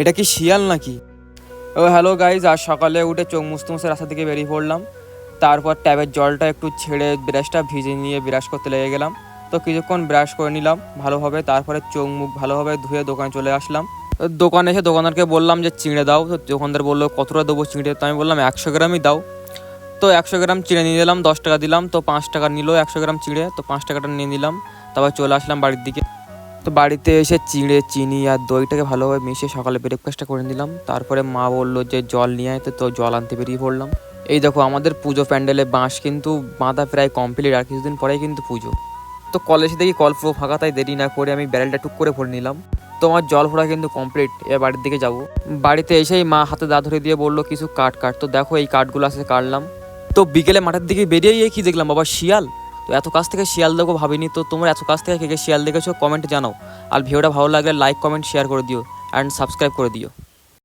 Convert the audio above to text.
এটা কি শিয়াল নাকি? ও হ্যালো গাইজ আজ সকালে উঠে চোখ মুছতে মুছতে রাস্তা থেকে বেরিয়ে পড়লাম। তারপর ট্যাবের জলটা একটু ছেড়ে ব্রাশটা ভিজে নিয়ে ব্রাশ করতে লেগে গেলাম। তো কিছুক্ষণ ব্রাশ করে নিলাম ভালোভাবে তারপরে চোখ মুখ ভালোভাবে ধুয়ে দোকানে চলে আসলাম। দোকানে এসে দোকানদারকে বললাম যে, চিঁড়ে দাও। তো দোকানদার বলল, কতটা দেবো চিঁড়ে? তো আমি বললাম, একশো গ্রামই দাও। তো একশো গ্রাম চিঁড়ে নিয়ে নিলাম, দশ টাকা দিলাম। তো পাঁচ টাকা নিল একশো গ্রাম চিঁড়ে। তো পাঁচ টাকাটা নিয়ে নিলাম। তারপর চলে আসলাম বাড়ির দিকে। তো বাড়িতে এসে চিঁড়ে, চিনি আর দইটাকে ভালোভাবে মিশিয়ে সকালে ব্রেকফাস্টটা করে নিলাম। তারপরে মা বলল যে, জল নিয়ে আয়, তো জল আনতে বেরিয়ে পড়লাম। এই দেখো, আমাদের পুজো প্যান্ডেলে বাঁশ কিন্তু বাঁধা প্রায় কমপ্লিট আর কিছুদিন পরেই কিন্তু পুজো। তো কলেজে দেখি কল পুরো ফাঁকা, তাই দেরি না করে আমি ব্যারেলটা টুক করে ভরে নিলাম। তো আমার জল ভরা কিন্তু কমপ্লিট এবার বাড়ির দিকে যাব। বাড়িতে এসেই মা হাতে দা ধরে দিয়ে বলল, কিছু কাঠ কাট তো দেখো, এই কাঠগুলো আছে কাটলাম। তো বিকেলে মাঠের দিকে বেরিয়েই কি দেখলাম? বাবা, শিয়াল। তো এত কাছ থেকে শিয়াল দেখো ভাবিনি। তো তোমরা এত কাছ থেকে কে কে শিয়াল দেখেছ কমেন্ট জানাও। আর ভিডিওটা ভালো লাগলে লাইক কমেন্ট শেয়ার করে দিও। অ্যান্ড সাবস্ক্রাইব করে দিও।